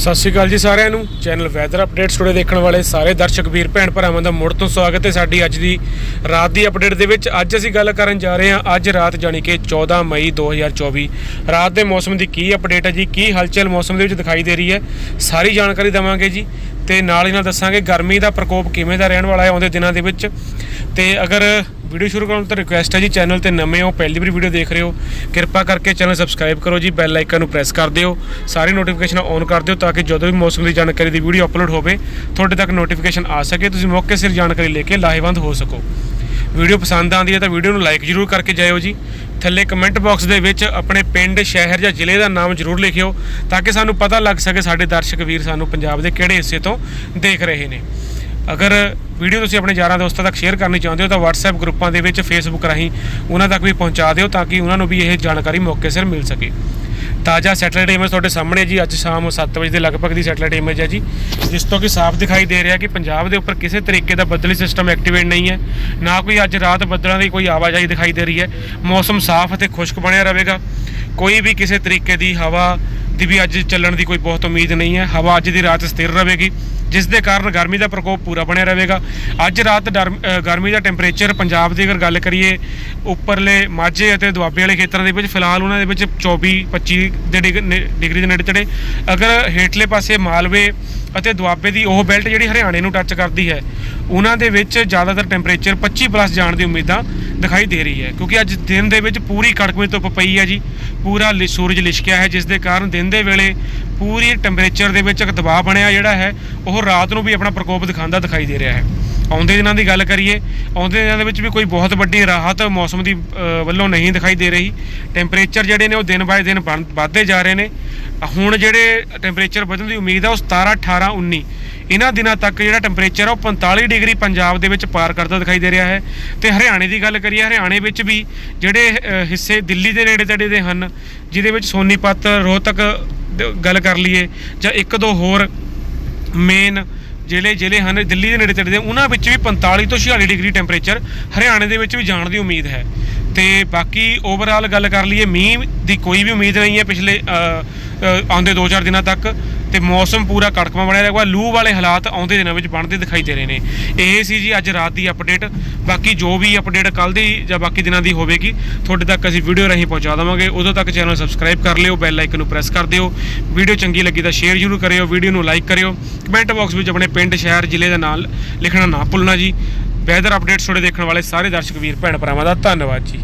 ਸਤਿ ਸ਼੍ਰੀ ਅਕਾਲ ਜੀ ਸਾਰਿਆਂ ਨੂੰ। ਚੈਨਲ ਵੈਦਰ ਅਪਡੇਟਸ ਟੁਡੇ ਦੇਖਣ ਵਾਲੇ ਸਾਰੇ ਦਰਸ਼ਕ ਵੀਰ, ਭੈਣ ਭਰਾਵਾਂ ਦਾ ਮੁੜ ਤੋਂ ਸਵਾਗਤ ਹੈ ਸਾਡੀ ਅੱਜ ਦੀ ਰਾਤ ਦੀ ਅਪਡੇਟ ਦੇ ਵਿੱਚ। ਅੱਜ ਅਸੀਂ ਗੱਲ ਕਰਨ ਜਾ ਰਹੇ ਹਾਂ ਅੱਜ ਰਾਤ, ਜਾਣੀ ਕਿ 14 ਮਈ 2024 ਰਾਤ ਦੇ ਮੌਸਮ ਦੀ ਕੀ ਅਪਡੇਟ ਹੈ ਜੀ? ਕੀ ਹਲਚਲ ਮੌਸਮ ਦੇ ਵਿੱਚ ਦਿਖਾਈ ਦੇ ਰਹੀ ਹੈ? ਸਾਰੀ ਜਾਣਕਾਰੀ ਦੇਵਾਂਗੇ ਜੀ। ਤੇ ਨਾਲ ਹੀ ਨਾਲ ਦੱਸਾਂਗੇ ਗਰਮੀ ਦਾ ਪ੍ਰਕੋਪ ਕਿਵੇਂ ਦਾ ਰਹਿਣ ਵਾਲਾ ਹੈ ਆਉਂਦੇ ਦਿਨਾਂ ਦੇ ਵਿੱਚ। ਤੇ ਅਗਰ ਵੀਡੀਓ ਸ਼ੁਰੂ ਕਰਨ ਤੋਂ ਰਿਕੁਐਸਟ ਹੈ ਜੀ ਚੈਨਲ ਤੇ ਨਵੇਂ ਹੋ, ਪਹਿਲੀ ਵਾਰੀ ਵੀਡੀਓ ਦੇਖ ਰਹੇ ਹੋ, ਕਿਰਪਾ ਕਰਕੇ ਚੈਨਲ ਸਬਸਕ੍ਰਾਈਬ ਕਰੋ ਜੀ ਬੈਲ ਆਈਕਨ ਨੂੰ ਪ੍ਰੈਸ ਕਰ ਦਿਓ, ਸਾਰੇ ਨੋਟੀਫਿਕੇਸ਼ਨਾਂ ਔਨ ਕਰ ਦਿਓ ਤਾਂ ਕਿ ਜਦੋਂ ਵੀ ਮੌਸਮ ਦੀ ਜਾਣਕਾਰੀ ਦੀ ਵੀਡੀਓ ਅਪਲੋਡ ਹੋਵੇ, ਤੁਹਾਡੇ ਤੱਕ ਨੋਟੀਫਿਕੇਸ਼ਨ ਆ ਸਕੇ, ਤੁਸੀਂ ਮੌਕੇ ਸਿਰ ਜਾਣਕਾਰੀ ਲੈ ਕੇ ਲਾਹੇਵੰਦ ਹੋ ਸਕੋ। ਵੀਡੀਓ ਪਸੰਦ ਆਉਂਦੀ ਹੈ ਤਾਂ ਵੀਡੀਓ ਨੂੰ ਲਾਈਕ ਜ਼ਰੂਰ ਕਰਕੇ ਜਾਇਓ ਜੀ। ਥੱਲੇ ਕਮੈਂਟ ਬਾਕਸ ਦੇ ਵਿੱਚ ਆਪਣੇ ਪਿੰਡ, ਸ਼ਹਿਰ ਜਾਂ ਜ਼ਿਲ੍ਹੇ ਦਾ ਨਾਮ ਜ਼ਰੂਰ ਲਿਖਿਓ, ਤਾਂ ਕਿ ਸਾਨੂੰ ਪਤਾ ਲੱਗ ਸਕੇ ਸਾਡੇ ਦਰਸ਼ਕ ਵੀਰ ਸਾਨੂੰ ਪੰਜਾਬ ਦੇ ਕਿਹੜੇ ਹਿੱਸੇ ਤੋਂ ਦੇਖ ਰਹੇ ਨੇ। ਅਗਰ ਵੀਡੀਓ ਤੁਸੀਂ ਆਪਣੇ ਯਾਰਾਂ ਦੋਸਤਾਂ ਤੱਕ ਸ਼ੇਅਰ ਕਰਨੀ ਚਾਹੁੰਦੇ ਹੋ ਤਾਂ WhatsApp ਗਰੁੱਪਾਂ ਦੇ ਵਿੱਚ, Facebook ਰਾਹੀਂ ਉਹਨਾਂ ਤੱਕ ਵੀ ਪਹੁੰਚਾ ਦਿਓ ਤਾਂ ਕਿ ਉਹਨਾਂ ਨੂੰ ਵੀ ਇਹ ਜਾਣਕਾਰੀ ਮੌਕੇ ਸਿਰ ਮਿਲ ਸਕੇ। ਤਾਜ਼ਾ ਸੈਟੇਲਾਈਟ ਇਮੇਜ ਤੁਹਾਡੇ ਸਾਹਮਣੇ ਜੀ। ਅੱਜ ਸ਼ਾਮ 7 ਵਜੇ ਦੇ ਲਗਭਗ ਦੀ ਸੈਟੇਲਾਈਟ ਇਮੇਜ ਹੈ ਜੀ। ਜਿਸ ਤੋਂ ਕਿ ਸਾਫ਼ ਦਿਖਾਈ ਦੇ ਰਿਹਾ ਕਿ ਪੰਜਾਬ ਦੇ ਉੱਪਰ ਕਿਸੇ ਤਰੀਕੇ ਦਾ ਬੱਦਲੀ ਸਿਸਟਮ ਐਕਟੀਵੇਟ ਨਹੀਂ ਹੈ। ਨਾ ਕੋਈ ਅੱਜ ਰਾਤ ਬੱਦਲਾਂ ਦੀ ਕੋਈ ਆਵਾਜਾਈ ਦਿਖਾਈ ਦੇ ਰਹੀ ਹੈ। ਮੌਸਮ ਸਾਫ਼ ਅਤੇ ਖੁਸ਼ਕ ਬਣਿਆ ਰਹੇਗਾ। ਕੋਈ ਵੀ ਕਿਸੇ ਤਰੀਕੇ ਦੀ ਹਵਾ ਦੀ ਵੀ ਅੱਜ ਚੱਲਣ ਦੀ ਕੋਈ ਬਹੁਤ ਉਮੀਦ ਨਹੀਂ ਹੈ। ਹਵਾ ਅੱਜ ਦੀ ਰਾਤ ਸਥਿਰ ਰਹੇਗੀ। ਜਿਸ ਦੇ ਕਾਰਨ ਗਰਮੀ ਦਾ ਪ੍ਰਕੋਪ ਪੂਰਾ ਬਣਿਆ ਰਹੇਗਾ। ਅੱਜ ਰਾਤ ਡਰ- ਗਰਮੀ ਦਾ ਟੈਂਪਰੇਚਰ ਪੰਜਾਬ ਦੀ ਅਗਰ ਗੱਲ ਕਰੀਏ, ਉੱਪਰਲੇ ਮਾਝੇ ਅਤੇ ਦੁਆਬੇ ਵਾਲੇ ਖੇਤਰਾਂ ਦੇ ਵਿੱਚ ਫਿਲਹਾਲ ਉਹਨਾਂ ਦੇ ਵਿੱਚ 24 25 ਦੇ ਡਿਗ- ਨੇ- ਡਿਗਰੀ ਦੇ ਨੇੜੇ ਤੇੜੇ। ਅਗਰ ਹੇਠਲੇ ਪਾਸੇ ਮਾਲਵੇ ਅਤੇ ਦੁਆਬੇ ਦੀ ਉਹ ਬੈਲਟ ਜਿਹੜੀ ਹਰਿਆਣੇ ਨੂੰ ਟੱਚ ਕਰਦੀ ਹੈ ਉਹਨਾਂ ਦੇ ਵਿੱਚ ਜ਼ਿਆਦਾਤਰ ਟੈਂਪਰੇਚਰ 25 ਪਲੱਸ ਜਾਣ ਦੀ ਉਮੀਦਾਂ ਦਿਖਾਈ ਦੇ ਰਹੀ ਹੈ, ਕਿਉਂਕਿ ਅੱਜ ਦਿਨ ਦੇ ਵਿੱਚ ਪੂਰੀ ਕੜਕਵੀਂ ਧੁੱਪ ਪਈ ਹੈ ਜੀ। ਪੂਰਾ ਲਿ- ਸੂਰਜ ਲਿਸ਼ਕਿਆ ਹੈ, ਜਿਸ ਦੇ ਕਾਰਨ ਦਿਨ ਦੇ ਵੇਲੇ ਪੂਰੀ ਟੈਂਪਰੇਚਰ ਦੇ ਵਿੱਚ ਇੱਕ ਦਬਾਅ ਬਣਿਆ ਜਿਹੜਾ ਹੈ, ਉਹ ਰਾਤ ਨੂੰ ਵੀ ਆਪਣਾ ਪ੍ਰਕੋਪ ਦਿਖਾਉਂਦਾ ਦਿਖਾਈ ਦੇ ਰਿਹਾ ਹੈ। ਆਉਂਦੇ ਦਿਨਾਂ ਦੀ ਗੱਲ ਕਰੀਏ, ਆਉਂਦੇ ਦਿਨਾਂ ਦੇ ਵਿੱਚ ਵੀ ਕੋਈ ਬਹੁਤ ਵੱਡੀ ਰਾਹਤ ਮੌਸਮ ਦੀ ਵੱਲੋਂ ਨਹੀਂ ਦਿਖਾਈ ਦੇ ਰਹੀ। ਟੈਂਪਰੇਚਰ ਜਿਹੜੇ ਨੇ ਉਹ ਦਿਨ ਬਾਏ ਦਿਨ ਬਣ- ਵੱਧਦੇ ਜਾ ਰਹੇ ਨੇ। ਹੁਣ ਜਿਹੜੇ ਟੈਂਪਰੇਚਰ ਵਧਣ ਦੀ ਉਮੀਦ ਆ, ਉਹ 17 18 19 ਇਹਨਾਂ ਦਿਨਾਂ ਤੱਕ ਜਿਹੜਾ ਟੈਂਪਰੇਚਰ ਆ ਉਹ 45 ਡਿਗਰੀ ਪੰਜਾਬ ਦੇ ਵਿੱਚ ਪਾਰ ਕਰਦਾ ਦਿਖਾਈ ਦੇ ਰਿਹਾ ਹੈ। ਤੇ ਹਰਿਆਣੇ ਦੀ ਗੱਲ ਕਰੀਏ, ਹਰਿਆਣੇ ਵਿੱਚ ਵੀ ਜਿਹੜੇ ਹਿੱਸੇ ਦਿੱਲੀ ਦੇ ਨੇੜੇ ਤੇੜੇ ਦੇ ਹਨ, ਜਿਹਦੇ ਵਿੱਚ ਸੋਨੀਪਤ, ਰੋਹਤਕ ਗੱਲ ਕਰ ਲਈਏ ਜਾਂ ਇੱਕ ਦੋ ਹੋਰ ਮੇਨ ਜ਼ਿਲ੍ਹੇ ਜ਼ਿਲ੍ਹੇ ਹਨ ਦਿੱਲੀ ਦੇ ਨੇੜੇ ਤੇੜੇ ਦੇ, ਉਹਨਾਂ ਵਿੱਚ ਵੀ 45 ਤੋਂ 46 ਡਿਗਰੀ ਟੈਂਪਰੇਚਰ ਹਰਿਆਣੇ ਦੇ ਵਿੱਚ ਵੀ ਜਾਣ ਦੀ ਉਮੀਦ ਹੈ। ਤੇ ਬਾਕੀ ਓਵਰਆਲ ਗੱਲ ਕਰ ਲਈਏ, ਮੀਂਹ ਦੀ ਕੋਈ ਵੀ ਉਮੀਦ ਨਹੀਂ ਹੈ ਪਿਛਲੇ ਆਉਂਦੇ 2-4 ਦਿਨਾਂ ਤੱਕ। ਤੇ ਮੌਸਮ ਪੂਰਾ ਕੜਕਵਾਂ ਬਣਿਆ ਰਹੇਗਾ ਲੂ ਵਾਲੇ ਹਾਲਾਤ ਆਉਂਦੇ ਦਿਨਾਂ ਵਿੱਚ ਬਣਦੇ ਦਿਖਾਈ ਦੇ ਰਹੇ ਨੇ। ਇਹ ਸੀ ਜੀ ਅੱਜ ਰਾਤ ਦੀ ਅਪਡੇਟ ਬਾਕੀ ਜੋ ਵੀ ਅਪਡੇਟ ਕੱਲ ਦੀ ਜਾਂ ਬਾਕੀ ਦਿਨਾਂ ਦੀ ਹੋਵੇਗੀ, ਤੁਹਾਡੇ ਤੱਕ ਅਸੀਂ ਵੀਡੀਓ ਰਾਹੀਂ ਪਹੁੰਚਾ ਦੇਵਾਂਗੇ। ਉਦੋਂ ਤੱਕ ਚੈਨਲ ਸਬਸਕ੍ਰਾਈਬ ਕਰ ਲਿਓ ਬੈਲ ਆਈਕਨ ਨੂੰ ਪ੍ਰੈਸ ਕਰ ਦਿਓ। ਵੀਡੀਓ ਚੰਗੀ ਲੱਗੀ ਤਾਂ ਸ਼ੇਅਰ ਜ਼ਰੂਰ ਕਰਿਓ ਵੀਡੀਓ ਨੂੰ ਲਾਈਕ ਕਰਿਓ। ਕਮੈਂਟ ਬਾਕਸ ਵਿੱਚ ਆਪਣੇ ਪਿੰਡ, ਸ਼ਹਿਰ, ਜ਼ਿਲ੍ਹੇ ਦਾ ਨਾਮ ਲਿਖਣਾ ਨਾ ਭੁੱਲਣਾ ਜੀ। ਵੈਦਰ ਅਪਡੇਟਸ ਤੁਹਾਡੇ ਦੇਖਣ ਵਾਲੇ ਸਾਰੇ ਦਰਸ਼ਕ ਵੀਰ, ਭੈਣ ਭਰਾਵਾਂ ਦਾ ਧੰਨਵਾਦ ਜੀ।